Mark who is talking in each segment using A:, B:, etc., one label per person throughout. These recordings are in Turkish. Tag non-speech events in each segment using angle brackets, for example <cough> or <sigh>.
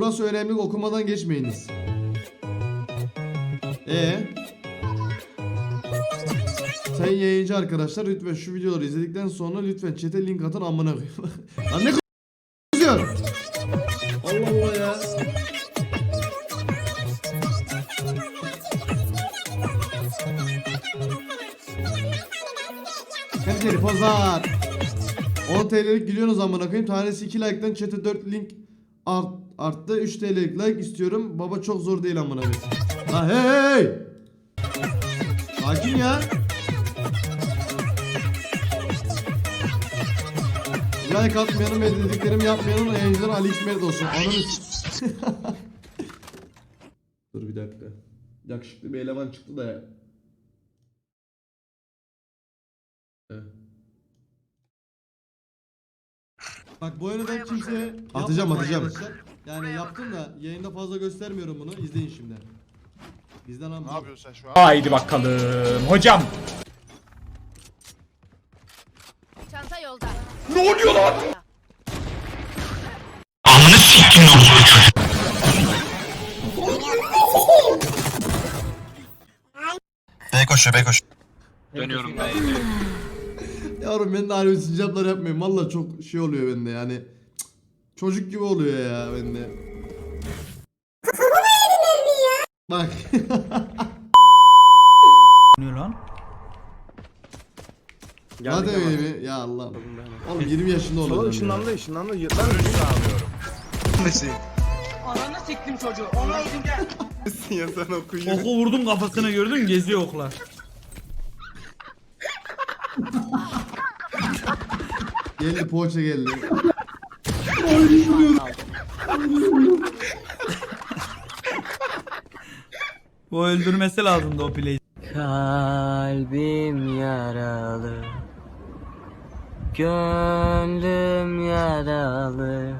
A: burası önemli okumadan geçmeyiniz. E Sayın yayıncı arkadaşlar lütfen şu videoları izledikten sonra lütfen chat'e link atın amına koyayım. <laughs> Lan ne kızıyor? Allah Allah ya. Kaliteli pazar. 10 TL'lik gülüyorsunuz amına koyayım. Tanesi 2 like'dan chat'e 4 link art, arttı. 3 TL'lik like istiyorum. Baba çok zor değil amına koyayım. Ha hey. Sakin ya. Like atmayanın ve dediklerimi yapmayanın yayıncıları Ali İsmet olsun. Ananı <laughs> Dur bir dakika. Yakışıklı bir eleman çıktı da. Evet. Bak bu oyunu kimseye atacağım atacağım. Yani yaptım da yayında fazla göstermiyorum bunu. İzleyin şimdi. Bizden
B: Ne yapıyorsun sen şu an?
C: Haydi bakalım hocam.
D: Çanta yolda.
C: Ne oluyor lan?
B: Bey koşuyor bey koşuyor.
E: Dönüyorum ben.
A: Yavrum ben de harbi sincaplar yapmayayım. Valla çok şey oluyor bende yani. Çocuk gibi oluyor ya bende. Bak.
C: Ne lan?
A: Hadi öyle? Ya Allah. Oğlum 20 yaşında
F: Sola
A: olacağım
F: ışınlandı
A: ya.
F: ışınlandı. Lan
B: Nesi?
G: Ananı siktim çocuğu. Ona yedim gel. <laughs>
F: ya sen okuyun.
C: Oku vurdum kafasına gördün mü? Geziyor oklar.
A: Geldi poğaça geldi.
C: Bu öldürmesi lazımdı o play.
H: Kalbim yaralı Gönlüm yaralı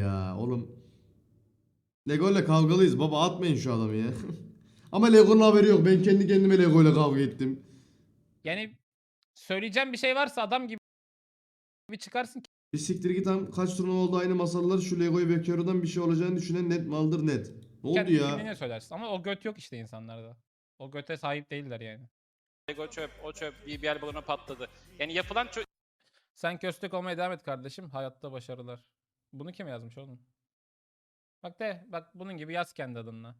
A: Ya oğlum. Lego ile kavgalıyız baba atmayın şu adamı ya. <laughs> Ama Lego'nun haberi yok. Ben kendi kendime Lego ile kavga ettim.
I: Yani söyleyeceğim bir şey varsa adam gibi bir çıkarsın ki.
A: Bir siktir git tam kaç turnuva oldu aynı masallar şu Lego'yu Bekarı'dan bir şey olacağını düşünen net maldır net. Ne oldu ya?
I: kimliğine söylersin. Ama o göt yok işte insanlarda. O göte sahip değiller yani.
E: Lego çöp, o çöp bir yer balonu patladı. Yani yapılan çö-
I: Sen köstek olmaya devam et kardeşim. Hayatta başarılar. Bunu kim yazmış oğlum? Bak de bak bunun gibi yaz kendi adınla.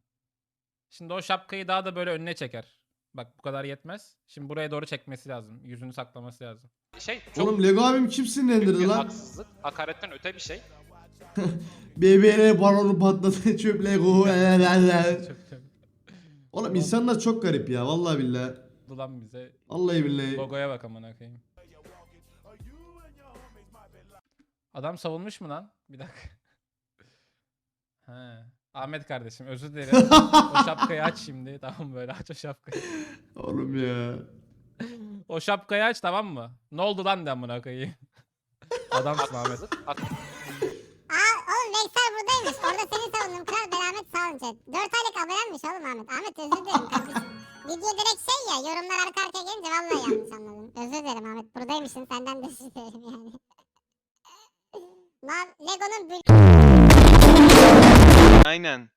I: Şimdi o şapkayı daha da böyle önüne çeker. Bak bu kadar yetmez. Şimdi buraya doğru çekmesi lazım. Yüzünü saklaması lazım.
E: şey çok
A: Oğlum Lego abim kim
E: büyük
A: sinirlendirdi
E: bir
A: lan?
E: haksızlık. Hakaretten öte bir şey. <laughs>
A: BBL balonu patladı <laughs> çöp Lego. <laughs> Oğlum insanlar çok garip ya vallahi billahi.
I: oldu lan bize.
A: Vallahi billahi.
I: Logoya bak amına koyayım. Adam savunmuş mu lan? Bir dakika. He. Ahmet kardeşim özür <laughs> dilerim. o şapkayı aç şimdi. Tamam böyle aç o şapkayı.
A: Oğlum ya.
I: O şapkayı aç tamam mı? Ne oldu lan de amına koyayım. Adamsın Ahmet.
D: Aa oğlum Veysel buradaymış. Orada seni savundum. Kral ben Ahmet savunacak. 4 aylık abonelenmiş oğlum Ahmet. Ahmet özür dilerim kardeşim. Video direkt şey ya yorumlar arka arkaya gelince vallahi yanlış anladım. Özür dilerim Ahmet. Buradaymışsın senden de özür dilerim yani. <laughs> Lan Lego'nun bül
J: Aynen.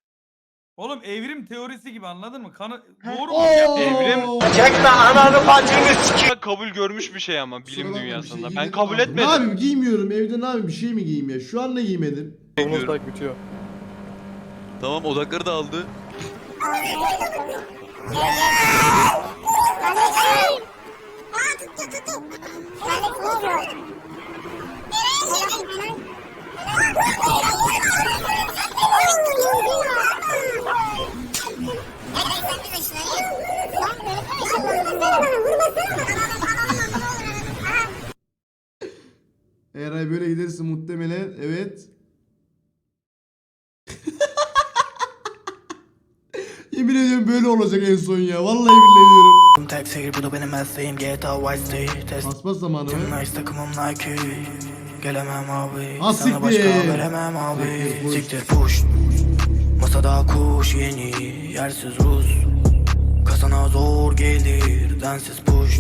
C: Oğlum evrim teorisi gibi anladın mı? Kanı doğru mu?
A: Oo!
J: Evrim-
F: Çekme ananı bacını sik.
J: kabul görmüş bir şey ama bilim
A: bakma, bir
J: dünyasında.
A: şey
J: ben kabul
A: abi.
J: etmedim.
A: Ne yapayım giymiyorum evde ne yapayım bir şey mi giyeyim ya? Şu an ne giymedim?
J: Bilmiyorum.
F: bitiyor.
J: Tamam odakları da aldı.
A: Eğer böyle giderse muhtemelen evet. <laughs> Yemin ediyorum böyle olacak en son ya. Vallahi billahi diyorum.
H: Taksi bu da benim mesleğim GTA Vice City Test
A: Basmaz zamanı mı?
H: nice takımım Nike Gelemem abi
A: Ha,
H: Sana başka veremem abi.
A: Siktir push
H: Masada kuş yeni Yersiz Rus Kasana zor gelir Densiz push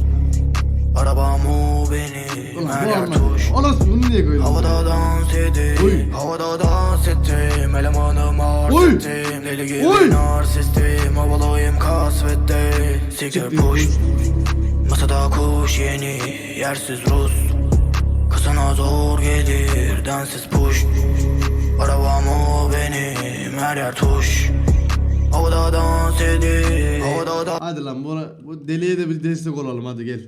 H: Arabam o benim her yer tuş
A: Anasını niye koydun?
H: Havada dans
A: Oy.
H: edeyim Havada dans ettim Elemanım arz
A: Oy.
H: ettim Deli
A: Oy.
H: gibi narsistim Havalıyım kasvette Siktir push. Masada kuş yeni Yersiz Rus Kızına zor gelir Densiz push Arabam o benim Her yer tuş
A: Hadi lan buna, bu deliye de bir destek olalım hadi gel.